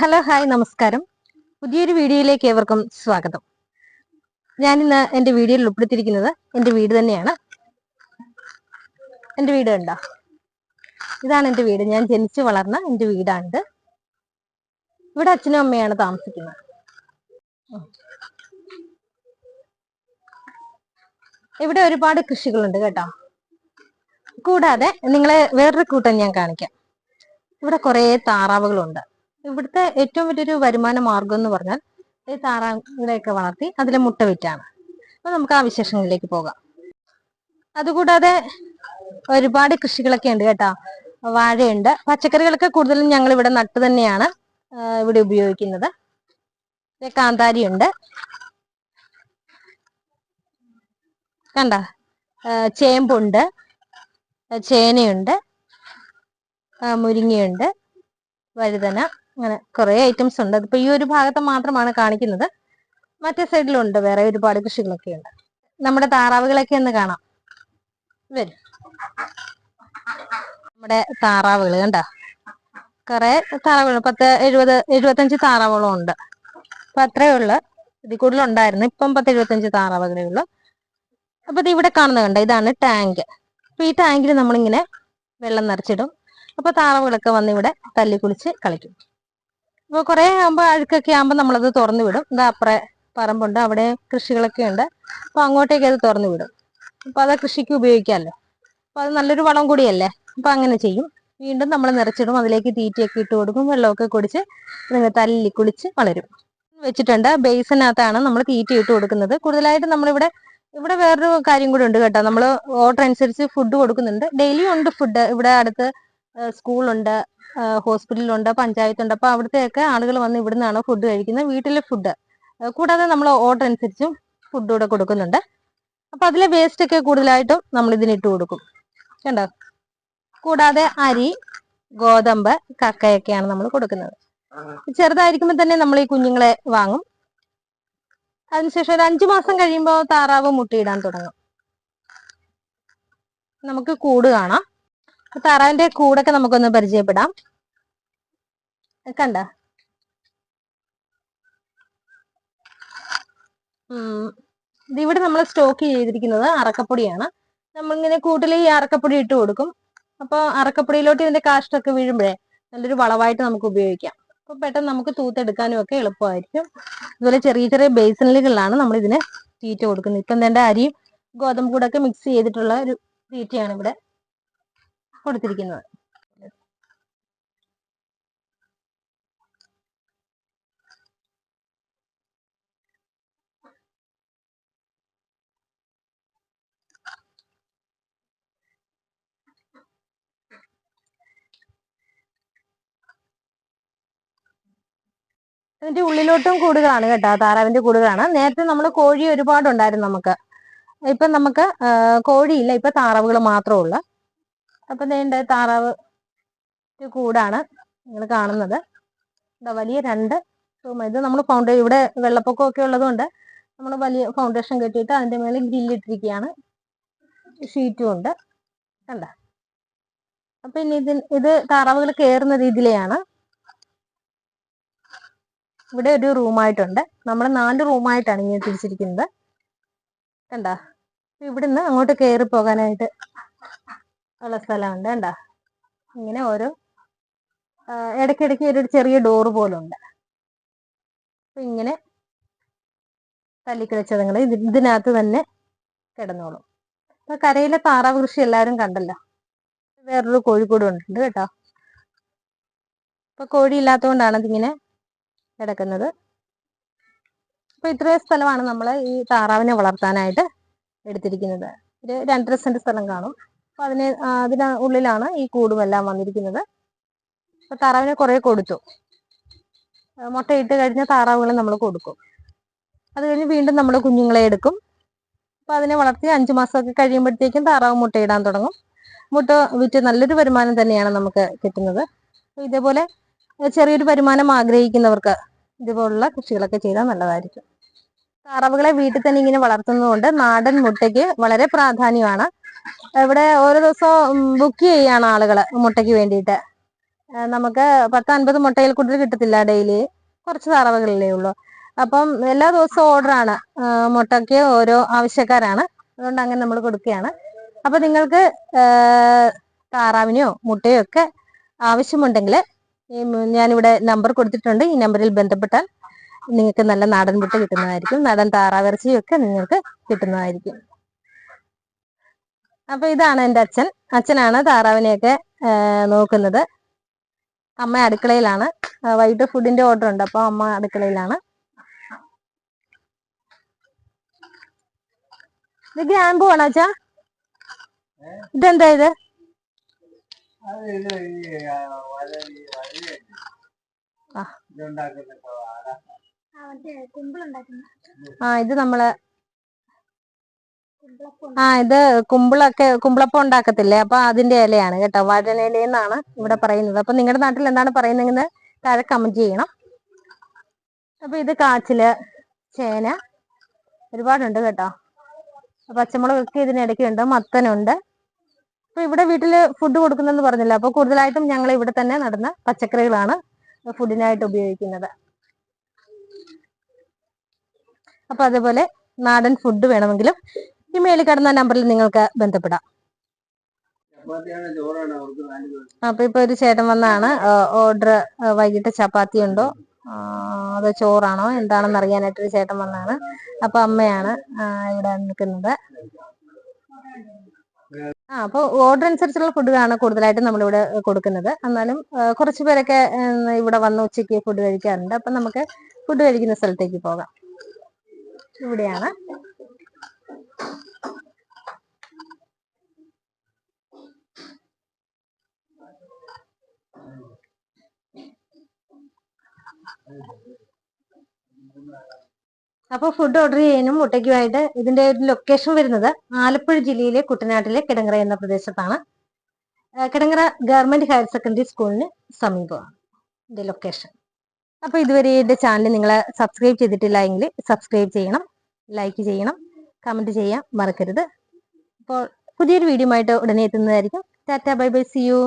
Hello hi നമസ്കാരം. പുതിയൊരു വീഡിയോയിലേക്ക് ഏവർക്കും സ്വാഗതം. ഞാൻ ഇന്ന് എന്റെ വീഡിയോയിൽ ഉൾപ്പെടുത്തിയിരിക്കുന്നത് എന്റെ വീട് തന്നെയാണ്. എന്റെ വീട് കണ്ടോ? ഇതാണ് എന്റെ വീട്. ഞാൻ ജനിച്ചു വളർന്ന എന്റെ വീടാണിത്. ഇവിടെ അച്ഛനും അമ്മയാണ് താമസിക്കുന്നത്. ഇവിടെ ഒരുപാട് കൃഷികളുണ്ട് കേട്ടോ. കൂടാതെ നിങ്ങളെ വേറൊരു കൂട്ടം ഞാൻ കാണിക്കാം. ഇവിടെ കുറേ താറാവുകളുണ്ട്. ഇവിടുത്തെ ഏറ്റവും വലിയൊരു വരുമാന മാർഗം എന്ന് പറഞ്ഞാൽ ഈ താറാങ്ങളെയൊക്കെ വളർത്തി അതിലെ മുട്ട വിറ്റാണ്. അപ്പൊ നമുക്ക് ആ വിശേഷങ്ങളിലേക്ക് പോകാം. അതുകൂടാതെ ഒരുപാട് കൃഷികളൊക്കെ ഉണ്ട് കേട്ടോ. വാഴയുണ്ട്. പച്ചക്കറികളൊക്കെ കൂടുതലും ഞങ്ങൾ ഇവിടെ നട്ട് തന്നെയാണ് ഇവിടെ ഉപയോഗിക്കുന്നത്. കാന്താരി കാന്താരിയുണ്ട്. കണ്ട? ചേമ്പുണ്ട് ചേനയുണ്ട് മുരിങ്ങയുണ്ട് വഴുതന. അങ്ങനെ കുറെ ഐറ്റംസ് ഉണ്ട്. അതിപ്പോ ഈ ഒരു ഭാഗത്ത് മാത്രമാണ് കാണിക്കുന്നത്. മറ്റേ സൈഡിലുണ്ട് വേറെ ഒരുപാട് കൃഷികളൊക്കെ ഉണ്ട്. നമ്മുടെ താറാവുകളൊക്കെ ഒന്ന് കാണാം. വരും. നമ്മുടെ താറാവുകൾ കണ്ട? കുറെ താറാവുകൾ പത്ത് എഴുപത് എഴുപത്തഞ്ച് താറാവുകളും ഉണ്ട്. അപ്പൊ അത്രയേ ഉള്ളു. ഇതിൽ കൂടുതൽ ഉണ്ടായിരുന്നു. ഇപ്പം പത്ത് എഴുപത്തഞ്ച് താറാവുകളേ ഉള്ളു. അപ്പൊ ഇത് ഇവിടെ കാണുന്ന കണ്ട? ഇതാണ് ടാങ്ക്. അപ്പൊ ഈ ടാങ്കിൽ നമ്മളിങ്ങനെ വെള്ളം നിറച്ചിടും. അപ്പൊ താറാവുകളൊക്കെ വന്ന് ഇവിടെ തല്ലി കുളിച്ച് കളിക്കും. അപ്പൊ കുറെ ആകുമ്പോ അഴുക്കൊക്കെ ആകുമ്പോ നമ്മളത് തുറന്നു വിടും. ഇതാ അപ്പുറേ പറമ്പുണ്ട് അവിടെ കൃഷികളൊക്കെ ഉണ്ട്. അപ്പൊ അങ്ങോട്ടേക്ക് അത് തുറന്നു വിടും. അപ്പൊ അത് കൃഷിക്ക് ഉപയോഗിക്കാമല്ലോ അപ്പൊ അത് നല്ലൊരു വളം കൂടിയല്ലേ? അപ്പൊ അങ്ങനെ ചെയ്യും. വീണ്ടും നമ്മൾ നിറച്ചിടും. അതിലേക്ക് തീറ്റയൊക്കെ ഇട്ട് കൊടുക്കും. വെള്ളമൊക്കെ കുടിച്ച് നിങ്ങൾ തല്ലി കുളിച്ച് വളരും. വെച്ചിട്ടുണ്ട്. ബേസിനകത്താണ് നമ്മൾ തീറ്റ ഇട്ട് കൊടുക്കുന്നത്. കൂടുതലായിട്ട് നമ്മളിവിടെ ഇവിടെ വേറൊരു കാര്യം കൂടി ഉണ്ട് കേട്ടോ. നമ്മൾ ഓർഡർ അനുസരിച്ച് ഫുഡ് കൊടുക്കുന്നുണ്ട്. ഡെയിലി ഉണ്ട് ഫുഡ്. ഇവിടെ അടുത്ത് സ്കൂളുണ്ട്. ഹോസ്പിറ്റലുണ്ട് പഞ്ചായത്തുണ്ട്. അപ്പൊ അവിടുത്തെയൊക്കെ ആളുകൾ വന്ന് ഇവിടെ നിന്നാണ് ഫുഡ് കഴിക്കുന്നത് വീട്ടിലെ ഫുഡ് കൂടാതെ നമ്മൾ ഓർഡർ അനുസരിച്ചും ഫുഡ് കൂടെ കൊടുക്കുന്നുണ്ട്. അപ്പൊ അതിലെ വേസ്റ്റ് ഒക്കെ കൂടുതലായിട്ടും നമ്മൾ ഇതിനിട്ട് കൊടുക്കും. കണ്ടോ? കൂടാതെ അരി ഗോതമ്പ് കക്കയൊക്കെയാണ് നമ്മൾ കൊടുക്കുന്നത്. ചെറുതായിരിക്കുമ്പോൾ തന്നെ നമ്മൾ ഈ കുഞ്ഞുങ്ങളെ വാങ്ങും. അതിനുശേഷം ഒരു അഞ്ചു മാസം കഴിയുമ്പോൾ താറാവ് മുട്ടയിടാൻ തുടങ്ങും. നമുക്ക് കൂട് കാണാം. താറാവിന്റെ കൂടൊക്കെ നമുക്കൊന്ന് പരിചയപ്പെടാം. കണ്ട? ഇതിവിടെ നമ്മൾ സ്റ്റോക്ക് ചെയ്തിരിക്കുന്നത് അറക്കപ്പൊടിയാണ്. നമ്മളിങ്ങനെ കൂട്ടിൽ ഈ അറക്കപ്പൊടി ഇട്ട് കൊടുക്കും. അപ്പൊ അറക്കപ്പൊടിയിലോട്ട് ഇതിന്റെ കാഷ്ടൊക്കെ വീഴുമ്പോഴേ നല്ലൊരു വളവായിട്ട് നമുക്ക് ഉപയോഗിക്കാം. അപ്പൊ പെട്ടെന്ന് നമുക്ക് തൂത്തെടുക്കാനും ഒക്കെ എളുപ്പമായിരിക്കും. അതുപോലെ ചെറിയ ചെറിയ ബേസിനലുകളിലാണ് നമ്മൾ ഇതിന് തീറ്റ കൊടുക്കുന്നത്. ഇപ്പം എന്താ അരിയും ഗോതമ്പ് കൂടൊക്കെ മിക്സ് ചെയ്തിട്ടുള്ള ഒരു തീറ്റയാണ് ഇവിടെ. കൊടുത്തിരിക്കുന്നത്. ഇതിന്റെ ഉള്ളിലോട്ടും കൂടുകളാണ് കേട്ടോ താറാവിന്റെ കൂടുകളാണ്. നേരത്തെ നമ്മൾ കോഴി ഒരുപാടുണ്ടായിരുന്നു നമുക്ക്. ഇപ്പൊ നമുക്ക് കോഴിയില്ല ഇപ്പൊ താറാവുകൾ മാത്രമേ ഉള്ളൂ. അപ്പൊ നീണ്ട താറാവ് കൂടാണ് നിങ്ങൾ കാണുന്നത്. ഇതാ വലിയ രണ്ട്. ഇത് നമ്മൾ ഫൗണ്ടേഷൻ ഇവിടെ വെള്ളപ്പൊക്കം ഒക്കെ ഉള്ളതുകൊണ്ട് നമ്മൾ വലിയ ഫൗണ്ടേഷൻ കെട്ടിയിട്ട് അതിന്റെ മേലെ ഗ്രില്ലിട്ടിരിക്കുകയാണ് ഷീറ്റും ഉണ്ട്. കണ്ട? അപ്പൊ ഇനി ഇതിന് ഇത് താറാവുകൾ കയറുന്ന രീതിയിലെയാണ്. ഇവിടെ ഒരു റൂമായിട്ടുണ്ട് നമ്മൾ നാല് റൂമായിട്ടാണ് ഇങ്ങനെ തിരിച്ചിരിക്കുന്നത്. കണ്ട? ഇവിടുന്ന് അങ്ങോട്ട് കയറി പോകാനായിട്ട് ഉള്ള സ്ഥലമുണ്ട് കണ്ട? ഇങ്ങനെ ഓരോ ഇടയ്ക്കിടയ്ക്ക് ഒരു ചെറിയ ഡോർ പോലെ ഉണ്ട് അപ്പൊ ഇങ്ങനെ തല്ലിക്കിഴച്ചതുങ്ങൾ ഇത് ഇതിനകത്ത് തന്നെ കിടന്നോളും. അപ്പൊ കരയിലെ താറാവ് കൃഷി എല്ലാവരും കണ്ടല്ലോ? വേറൊരു കോഴിക്കോട് ഉണ്ട് കേട്ടോ? ഇപ്പൊ കോഴി ഇല്ലാത്തതുകൊണ്ടാണ് ഇതിങ്ങനെ കിടക്കുന്നത്. അപ്പൊ ഇത്രയും സ്ഥലമാണ് നമ്മൾ ഈ താറാവിനെ വളർത്താനായിട്ട് എടുത്തിരിക്കുന്നത്. ഒരു രണ്ടര സെന്റ് സ്ഥലം കാണും. അപ്പൊ അതിന് ഉള്ളിലാണ് ഈ കൂടും എല്ലാം വന്നിരിക്കുന്നത്. അപ്പൊ താറാവിനെ കുറെ കൊടുത്തു. മുട്ടയിട്ട് കഴിഞ്ഞ താറാവുകളെ നമ്മൾ കൊടുക്കും. അത് കഴിഞ്ഞ് വീണ്ടും നമ്മൾ കുഞ്ഞുങ്ങളെ എടുക്കും. അപ്പൊ അതിനെ വളർത്തി അഞ്ചു മാസമൊക്കെ കഴിയുമ്പോഴത്തേക്കും താറാവ് മുട്ടയിടാൻ തുടങ്ങും. മുട്ട വിറ്റ് നല്ലൊരു വരുമാനം തന്നെയാണ് നമുക്ക് കിട്ടുന്നത്. ഇതേപോലെ ചെറിയൊരു വരുമാനം ആഗ്രഹിക്കുന്നവർക്ക് ഇതുപോലുള്ള കൃഷികളൊക്കെ ചെയ്താൽ നല്ലതായിരിക്കും. താറാവുകളെ വീട്ടിൽ തന്നെ ഇങ്ങനെ വളർത്തുന്നതുകൊണ്ട് നാടൻ മുട്ടയ്ക്ക് വളരെ പ്രാധാന്യമാണ്. ഇവിടെ ഓരോ ദിവസവും ബുക്ക് ചെയ്യാണ് ആളുകൾ മുട്ടയ്ക്ക് വേണ്ടിയിട്ട്. നമുക്ക് പത്ത് അൻപത് മുട്ടയിൽ കൂടുതൽ കിട്ടത്തില്ല ഡെയിലി കുറച്ച് താറാവുകളല്ലേ ഉള്ളൂ. അപ്പം എല്ലാ ദിവസവും ഓർഡറാണ് മുട്ടയ്ക്ക് ഓരോ ആവശ്യക്കാരാണ്. അതുകൊണ്ട് അങ്ങനെ നമ്മൾ കൊടുക്കുകയാണ്. അപ്പൊ നിങ്ങൾക്ക് താറാവിനെയോ മുട്ടയോ ഒക്കെ ആവശ്യമുണ്ടെങ്കിൽ ഞാനിവിടെ നമ്പർ കൊടുത്തിട്ടുണ്ട്. ഈ നമ്പറിൽ ബന്ധപ്പെട്ടാൽ നിങ്ങൾക്ക് നല്ല നാടൻ മുട്ട കിട്ടുന്നതായിരിക്കും. നാടൻ താറാവിറച്ചിയൊക്കെ നിങ്ങൾക്ക് കിട്ടുന്നതായിരിക്കും. അപ്പൊ ഇതാണ് എന്റെ അച്ഛൻ. അച്ഛനാണ് താറാവിനെയൊക്കെ നോക്കുന്നത്. അമ്മ അടുക്കളയിലാണ്. വൈകിട്ട് ഫുഡിന്റെ ഓർഡർ ഉണ്ട്. അപ്പൊ അമ്മ അടുക്കളയിലാണ്. ഇത് ഗ്രാമ്പു ആണോ അച്ഛാ? ഇതെന്താ ഇത്? ആ ഇത് നമ്മൾ ആ ഇത് കുമ്പിളൊക്കെ കുമ്പിളപ്പം ഉണ്ടാക്കത്തില്ലേ? അപ്പൊ അതിന്റെ ഇലയാണ് കേട്ടോ. വഴനിലയെന്നാണ് ഇവിടെ പറയുന്നത്. അപ്പൊ നിങ്ങളുടെ നാട്ടിൽ എന്താണ് പറയുന്നതെങ്കിൽ താഴെ കമന്റ് ചെയ്യണം. അപ്പൊ ഇത് കാച്ചിൽ ചേന ഒരുപാടുണ്ട് കേട്ടോ. പച്ചമുളകൊക്കെ ഇതിനിടയ്ക്ക് ഉണ്ട് മത്തനുണ്ട്. അപ്പൊ ഇവിടെ വീട്ടിൽ ഫുഡ് കൊടുക്കുന്നെന്ന് പറഞ്ഞില്ല? അപ്പൊ കൂടുതലായിട്ടും ഞങ്ങൾ ഇവിടെ തന്നെ നടന്ന പച്ചക്കറികളാണ് ഫുഡിനായിട്ട് ഉപയോഗിക്കുന്നത്. അപ്പൊ അതുപോലെ നാടൻ ഫുഡ് വേണമെങ്കിലും ഈ മേളിൽ കിടന്ന നമ്പറിൽ നിങ്ങൾക്ക് ബന്ധപ്പെടാം. അപ്പൊ ഇപ്പൊ ഒരു ചേട്ടൻ വന്നാണ് ഓർഡർ വൈകിട്ട് ചപ്പാത്തി ഉണ്ടോ? അതോ ചോറാണോ? എന്താണെന്ന് അറിയാനായിട്ട് ഒരു ചേട്ടൻ വന്നാണ്. അപ്പൊ അമ്മയാണ് ഇവിടെ നിൽക്കുന്നത്. ആ അപ്പൊ ഓർഡർ അനുസരിച്ചുള്ള ഫുഡാണ് കൂടുതലായിട്ടും നമ്മളിവിടെ കൊടുക്കുന്നത്. എന്നാലും കുറച്ച് പേരൊക്കെ ഇവിടെ വന്ന് ഉച്ചയ്ക്ക് ഫുഡ് കഴിക്കാറുണ്ട്. അപ്പൊ നമുക്ക് ഫുഡ് കഴിക്കുന്ന സ്ഥലത്തേക്ക് പോകാം. ഇവിടെയാണ്. അപ്പോൾ ഫുഡ് ഓർഡർ ചെയ്യാനും മുട്ടയ്ക്കുമായിട്ട് ഇതിന്റെ ഒരു ലൊക്കേഷൻ വരുന്നത് ആലപ്പുഴ ജില്ലയിലെ കുട്ടനാട്ടിലെ കിടങ്ങറ എന്ന പ്രദേശത്താണ്. കിടങ്ങറ ഗവൺമെന്റ് ഹയർ സെക്കൻഡറി സ്കൂളിന് സമീപമാണ് ഇതിന്റെ ലൊക്കേഷൻ അപ്പോൾ ഇതുവരെ എന്റെ ചാനൽ നിങ്ങൾ സബ്സ്ക്രൈബ് ചെയ്തിട്ടില്ല എങ്കിൽ സബ്സ്ക്രൈബ് ചെയ്യണം ലൈക്ക് ചെയ്യണം കമന്റ് ചെയ്യാൻ മറക്കരുത്. അപ്പോൾ പുതിയൊരു വീഡിയോ ആയിട്ട് ഉടനെ എത്തുന്നതായിരിക്കും. Tata bye bye see you